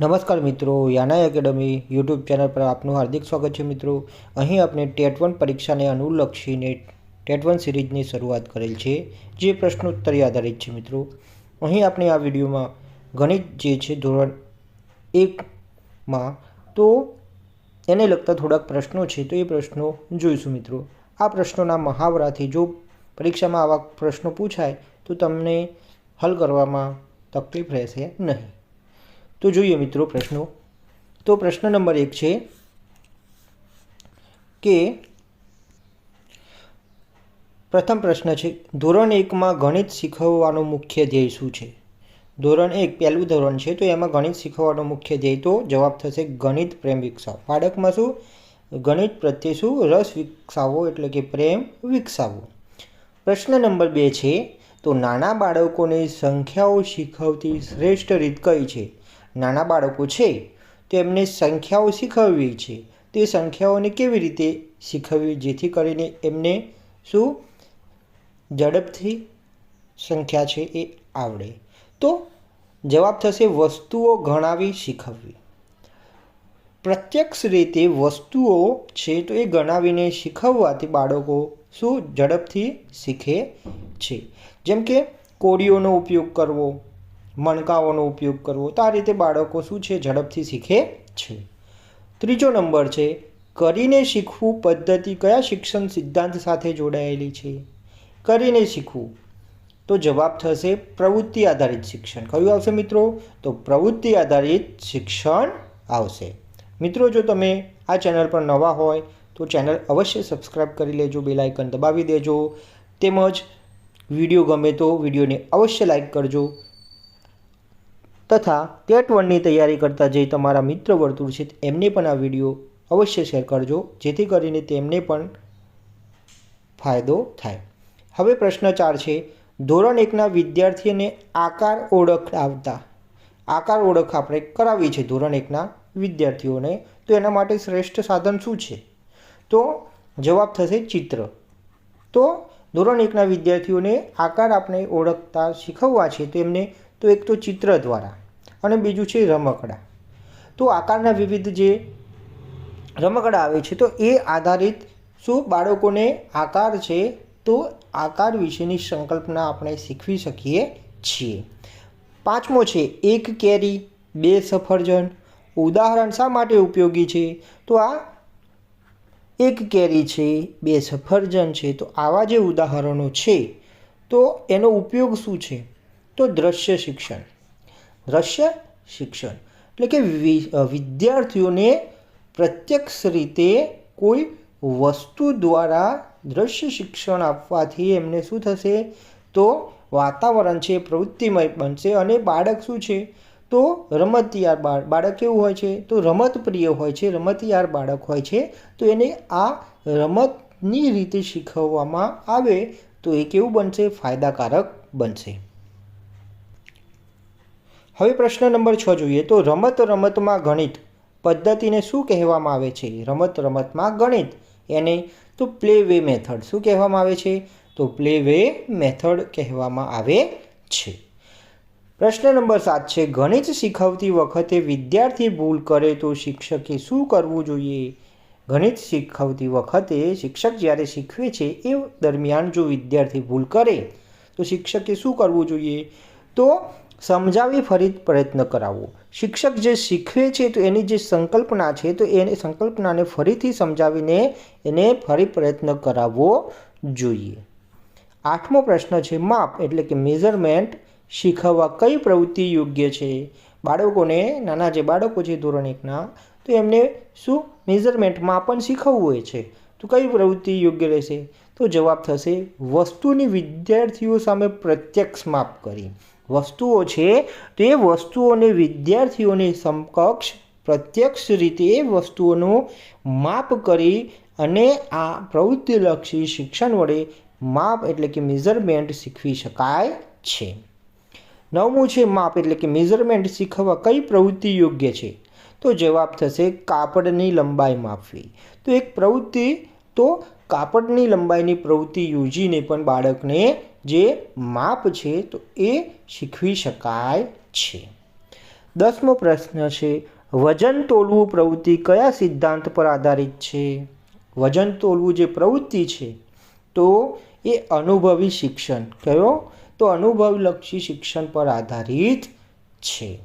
નમસ્કાર મિત્રો યાના academy YouTube channel પર આપનું હાર્દિક સ્વાગત છે મિત્રો. અહીં આપણે ટેટ વન પરીક્ષાને અનુલક્ષીને ટેટ વન સિરીઝની શરૂઆત કરેલ છે, જે પ્રશ્નોત્તરી આધારિત છે મિત્રો. અહીં આપણે આ વિડીયોમાં ગણિત જે છે ધોરણ એકમાં, તો એને લગતા થોડાક પ્રશ્નો છે, તો એ પ્રશ્નો જોઈશું મિત્રો. આ પ્રશ્નોના મહાવરાથી જો પરીક્ષામાં આવા પ્રશ્નો પૂછાય, તો તમને હલ કરવામાં તકલીફ રહેશે નહીં. તો જોઈએ મિત્રો પ્રશ્નો. તો પ્રશ્ન નંબર એક છે કે પ્રથમ પ્રશ્ન છે, ધોરણ એકમાં ગણિત શીખવવાનો મુખ્ય ધ્યેય શું છે? ધોરણ એક પહેલું ધોરણ છે, તો એમાં ગણિત શીખવવાનો મુખ્ય ધ્યેય તો જવાબ થશે ગણિત પ્રેમ વિકસાવો. બાળકમાં શું? ગણિત પ્રત્યે શું? રસ વિકસાવવો એટલે કે પ્રેમ વિકસાવો. પ્રશ્ન નંબર બે છે, તો નાના બાળકોને સંખ્યાઓ શીખવતી શ્રેષ્ઠ રીત કઈ છે? નાના બાળકો છે તો એમને સંખ્યાઓ શીખવવી છે. તે સંખ્યાઓને કેવી રીતે શીખવવી? જેથી કરીને એમને શું? ઝડપથી સંખ્યા છે એ આવડે. તો જવાબ થશે વસ્તુઓ ગણાવી શીખવવી. પ્રત્યક્ષ રીતે વસ્તુઓ છે તો એ ગણાવીને શીખવવાથી બાળકો શું? ઝડપથી શીખે છે. જેમ કે કોડીઓનો ઉપયોગ કરવો મણકાઓનો ઉપયોગ કરવો. તો આ રીતે બાળકો શું છે? ઝડપથી શીખે છે. ત્રીજો નંબર છે, કરીને શીખવું પદ્ધતિ કયા શિક્ષણ સિદ્ધાંત સાથે જોડાયેલી છે? કરીને શીખવું. તો જવાબ થશે, પ્રવૃત્તિ આધારિત શિક્ષણ. કયું આવશે મિત્રો? તો પ્રવૃત્તિ આધારિત શિક્ષણ આવશે. મિત્રો, જો તમે આ ચેનલ પર નવા હોય, તો ચેનલ અવશ્ય સબસ્ક્રાઈબ કરી લેજો બે લાઇકન દબાવી દેજો. તેમજ વીડિયો ગમે તો વિડીયોને અવશ્ય લાઇક કરજો. તથા ટેટ વનની તૈયારી કરતા જે તમારા મિત્ર વર્તુળ છે, એમને પણ આ વીડિયો અવશ્ય શેર કરજો, જેથી કરીને તેમને પણ ફાયદો થાય. હવે પ્રશ્ન ચાર છે, ધોરણ એકના વિદ્યાર્થીને આકાર ઓળખ આવતા આકાર ઓળખ આપણે કરાવી છે ધોરણ એકના વિદ્યાર્થીઓને. તો એના માટે શ્રેષ્ઠ સાધન શું છે? તો જવાબ થશે ચિત્ર. તો ધોરણ એકના વિદ્યાર્થીઓને આકાર આપણે ઓળખતા શીખવવા છે તો એમને તો એક તો ચિત્ર દ્વારા. અને બીજું છે રમકડા. તો આકારના વિવિધ જે રમકડા આવે છે, તો એ આધારિત શું બાળકોને આકાર છે, તો આકાર વિશેની સંકલ્પના આપણે શીખવી શકીએ છીએ. પાંચમો છે, એક કેરી, બે સફરજન. ઉદાહરણ શા માટે ઉપયોગી છે? તો આ એક કેરી છે, બે સફરજન છે, તો આવા જે ઉદાહરણો છે, તો એનો ઉપયોગ શું છે? તો દ્રશ્ય શિક્ષણ. દ્રશ્ય શિક્ષણ. એટલે કે વિદ્યાર્થીઓને પ્રત્યક્ષ રીતે કોઈ વસ્તુ દ્વારા દ્રશ્ય શિક્ષણ આપવાથી એમને શું થશે? તો વાતાવરણ છે, પ્રવૃત્તિમય બનશે અને બાળક શું છે? તો રમતિયાર બાળ, બાળક કેવું હોય છે? તો રમત પ્રિય હોય છે, રમતિયાર બાળક હોય છે. તો એને આ રમતની રીતે શીખવવામાં આવે તો એ કેવું બનશે? ફાયદાકારક બનશે. હવે પ્રશ્ન નંબર છ જોઈએ તો રમત રમતમાં ગણિત પદ્ધતિને શું કહેવામાં આવે છે? રમત રમતમાં ગણિત. એને તો પ્લે વે મેથડ શું કહેવામાં આવે છે? તો પ્લે વે મેથડ કહેવામાં આવે છે. પ્રશ્ન નંબર સાત છે, ગણિત શીખવતી વખતે વિદ્યાર્થી ભૂલ કરે તો શિક્ષકે શું કરવું જોઈએ? ગણિત શીખવતી વખતે શિક્ષક જ્યારે શીખવે છે એ દરમિયાન જો વિદ્યાર્થી ભૂલ કરે તો શિક્ષકે શું કરવું જોઈએ? તો સમજાવી ફરી પ્રયત્ન કરાવવો શિક્ષક જે શીખવે છે તો એની જે સંકલ્પના છે તો એની સંકલ્પનાને ફરીથી સમજાવીને એને ફરી પ્રયત્ન કરાવવો જોઈએ. આઠમો પ્રશ્ન છે માપ, એટલે કે મેઝરમેન્ટ શીખવવા કઈ પ્રવૃત્તિ યોગ્ય છે? બાળકોને, નાના જે બાળકો છે ધોરણ એકના, તો એમને શું મેઝરમેન્ટ માપન શીખવવું હોય છે? તો કઈ પ્રવૃત્તિ યોગ્ય રહેશે? તો જવાબ થશે વસ્તુની વિદ્યાર્થીઓ સામે પ્રત્યક્ષ માપ કરી. વસ્તુઓ છે, તે વસ્તુઓને વિદ્યાર્થીઓની સમકક્ષ પ્રત્યક્ષ રીતે વસ્તુઓનું માપ કરી અને આ પ્રવૃત્તિલક્ષી શિક્ષણ વડે માપ એટલે કે મેઝરમેન્ટ શીખવી શકાય છે. નવમું છે માપ એટલે કે મેઝરમેન્ટ શીખવવા કઈ પ્રવૃત્તિ યોગ્ય છે? તો જવાબ થશે કાપડની લંબાઈ માપવી. તો એક પ્રવૃત્તિ, તો કાપડની લંબાઈની પ્રવૃત્તિ યોજીને પણ બાળકને જે માપ છે તો એ શીખવી શકાય છે. દસમો પ્રશ્ન છે, વજન તોલવું પ્રવૃત્તિ કયા સિદ્ધાંત પર આધારિત છે? વજન તોલવું જે પ્રવૃત્તિ છે, તો એ અનુભવી શિક્ષણ. કયો? તો અનુભવલક્ષી શિક્ષણ પર આધારિત છે.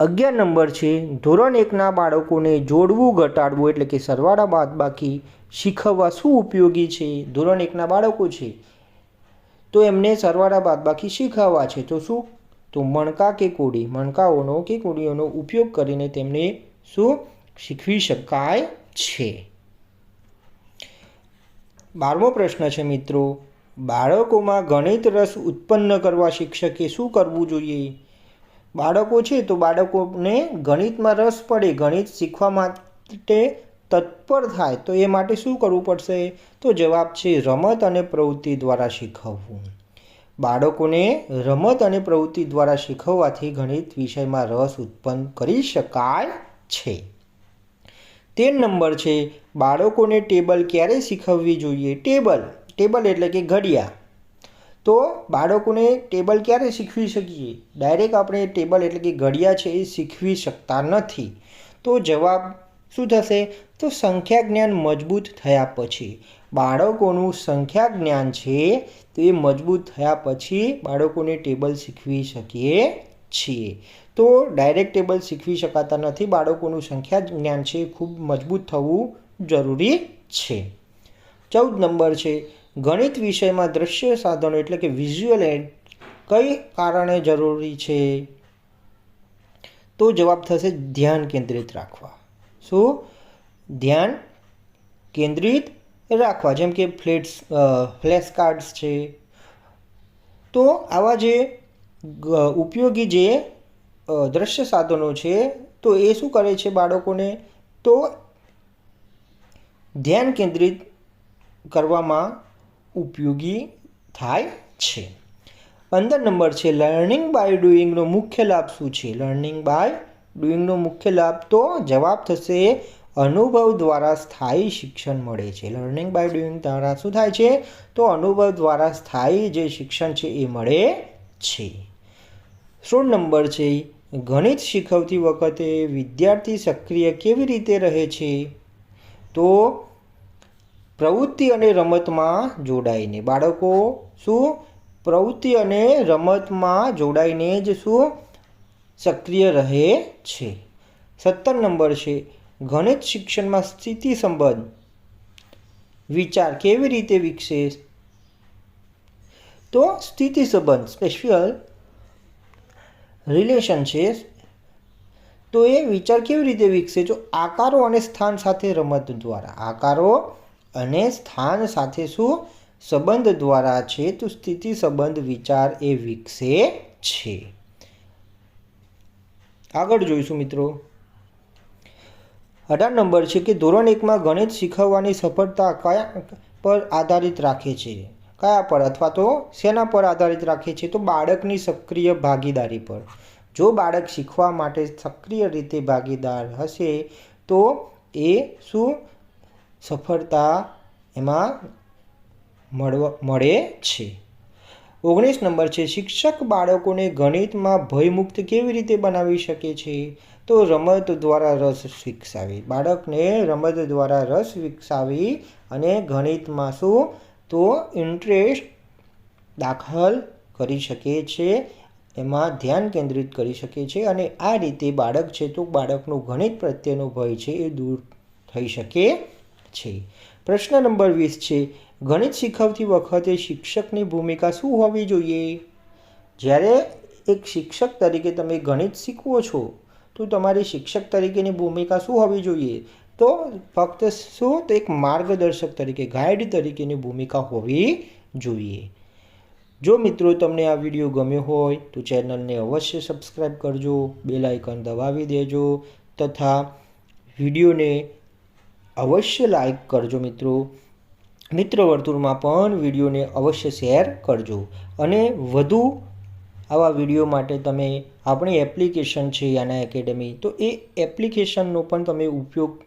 અગિયાર નંબર છે, ધોરણ એકના બાળકોને જોડવું ઘટાડવું એટલે કે સરવાળા બાદબાકી શીખવવા શું ઉપયોગી છે? ધોરણ એકના બાળકો છે. તો એમને સરવાળા બાદબાકી શીખવવા છે. તો શું? તો મણકા કે કોડી? મણકાઓનો કે કોડીઓનો ઉપયોગ કરીને તેમને શું? શીખવી શકાય છે. બારમો પ્રશ્ન છે મિત્રો. બાળકોમાં ગણિત રસ ઉત્પન્ન કરવા શિક્ષકે શું કરવું જોઈએ? બાળકો છે તો બાળકોને ગણિતમાં રસ પડે. ગણિત શીખવા માટે તત્પર થાય તો એ માટે શું કરવું પડશે? તો જવાબ છે રમત અને પ્રવૃત્તિ દ્વારા શીખવવું. બાળકોને રમત અને પ્રવૃત્તિ દ્વારા શીખવવાથી ગણિત વિષયમાં રસ ઉત્પન્ન કરી શકાય છે. તેર નંબર છે, બાળકોને ટેબલ ક્યારે શીખવવી જોઈએ? ટેબલ ટેબલ એટલે કે ઘડિયા. તો બાળકોને ટેબલ ક્યારે શીખવી શકીએ? ડાયરેક્ટ આપણે ટેબલ એટલે કે ઘડિયા છે એ શીખવી શકતા નથી. તો જવાબ શું થશે? તો સંખ્યા જ્ઞાન મજબૂત થયા પછી. બાળકોનું સંખ્યા જ્ઞાન છે, તો એ મજબૂત થયા પછી બાળકોને ટેબલ શીખવી શકીએ છીએ. તો ડાયરેક્ટ ટેબલ શીખવી શકાતા નથી. બાળકોનું સંખ્યા જ્ઞાન છે, ખૂબ મજબૂત થવું જરૂરી છે. ચૌદ નંબર છે, ગણિત વિષયમાં દ્રશ્ય સાધનો એટલે કે વિઝ્યુઅલ એડ કઈ કારણે જરૂરી છે? તો જવાબ થશે ધ્યાન કેન્દ્રિત રાખવા. શું? ધ્યાન કેન્દ્રિત રાખવા. જેમ કે ફ્લેટ્સ ફ્લેશ કાર્ડ્સ છે. તો આવા જે ઉપયોગી જે દ્રશ્ય સાધનો છે, તો એ શું કરે છે બાળકોને? તો ધ્યાન કેન્દ્રિત કરવામાં ઉપયોગી થાય છે. પંદર નંબર છે, લર્નિંગ બાય ડુઈંગનો મુખ્ય લાભ શું છે? લર્નિંગ બાય ડુઈંગનો મુખ્ય લાભ તો જવાબ થશે અનુભવ દ્વારા સ્થાયી શિક્ષણ મળે છે. લર્નિંગ બાય ડુઈંગ દ્વારા શું થાય છે? તો અનુભવ દ્વારા સ્થાયી જે શિક્ષણ છે એ મળે છે. સોળ નંબર છે, ગણિત શીખવતી વખતે વિદ્યાર્થી સક્રિય કેવી રીતે રહે છે? તો પ્રવૃત્તિ અને રમતમાં જોડાઈને. બાળકો, શું? પ્રવૃત્તિ અને રમતમાં જોડાઈને જ શું? સક્રિય રહે છે. સત્તર નંબર છે, ગણિત શિક્ષણમાં સ્થિતિ સંબંધ. વિચાર કેવી રીતે વિકસે? તો સ્થિતિ સંબંધ સ્પેશિયલ રિલેશન છે. તો એ વિચાર કેવી રીતે વિકસે? જો આકારો અને સ્થાન સાથે રમત દ્વારા, આકારો અને સ્થાન સાથે શું સંબંધ દ્વારા છે, તો સ્થિતિ સંબંધ વિચાર એ વિકસે છે. આગળ જોઈશું મિત્રો. અઢાર નંબર છે કે ધોરણ એકમાં ગણિત શીખવવાની સફળતા કયા પર આધારિત રાખે છે? કયા પર? અથવા તો શેના પર આધારિત રાખે છે? તો બાળકની સક્રિય ભાગીદારી પર. જો બાળક શીખવા માટે સક્રિય રીતે ભાગીદાર હશે, તો એ શું સફળતા એમાં મળે છે? ઓગણીસ નંબર છે, શિક્ષક બાળકોને ગણિતમાં ભયમુક્ત કેવી રીતે બનાવી શકે છે? તો રમત દ્વારા રસ વિકસાવી. બાળકને રમત દ્વારા રસ વિકસાવી અને ગણિતમાં શું? તો ઇન્ટરેસ્ટ દાખલ કરી શકે છે, એમાં ધ્યાન કેન્દ્રિત કરી શકે છે અને આ રીતે બાળક છે તો બાળકનું ગણિત પ્રત્યેનો ભય છે એ દૂર થઈ શકે છે. પ્રશ્ન નંબર વીસ છે ગણિત શીખવતી વખતે શિક્ષકની ભૂમિકા શું હોવી જોઈએ? જ્યારે એક શિક્ષક તરીકે તમે ગણિત શીખવો છો, તો તમારી શિક્ષક તરીકેની ભૂમિકા શું હોવી જોઈએ? તો ફક્ત શું? તો એક માર્ગદર્શક તરીકે, ગાઈડ તરીકેની ભૂમિકા હોવી જોઈએ. જો મિત્રો તમને આ વીડિયો ગમ્યો હોય, તો ચેનલને અવશ્ય સબસ્ક્રાઈબ કરજો, બેલ આઇકન દબાવી દેજો, તથા વિડીયોને અવશ્ય લાઈક કરજો મિત્રો. મિત્ર વર્તુળમાં પણ વિડીયોને અવશ્ય શેર કરજો અને વધુ આવા વીડિયો માટે તમે આપણી એપ્લિકેશન છે યાના એકેડમી, તો એ એપ્લિકેશનનો પણ તમે ઉપયોગ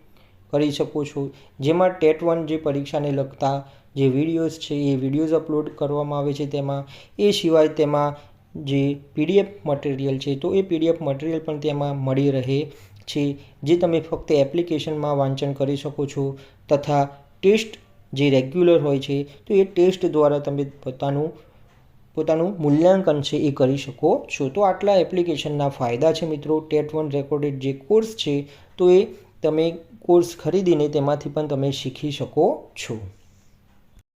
કરી શકો છો. જેમાં ટેટ વન જે પરીક્ષાને લગતા જે વિડીયોઝ છે, એ વિડીયોઝ અપલોડ કરવામાં આવે છે તેમાં. એ સિવાય તેમાં જે પીડીએફ મટીરિયલ છે, તો એ પીડીએફ મટીરિયલ પણ તેમાં મળી રહે છે. જે તમે ફક્ત એપ્લિકેશનમાં વાંચન કરી શકો છો તથા ટેસ્ટ જે રેગ્યુલર હોય છે, તો એ ટેસ્ટ દ્વારા તમે પોતાનું પોતાનું મૂલ્યાંકન છે એ કરી શકો છો. તો આટલા એપ્લિકેશનના ફાયદા છે મિત્રો. ટેટ વન રેકોર્ડેડ જે કોર્સ છે, તો એ તમે કોર્સ ખરીદીને તેમાંથી પણ તમે શીખી શકો છો.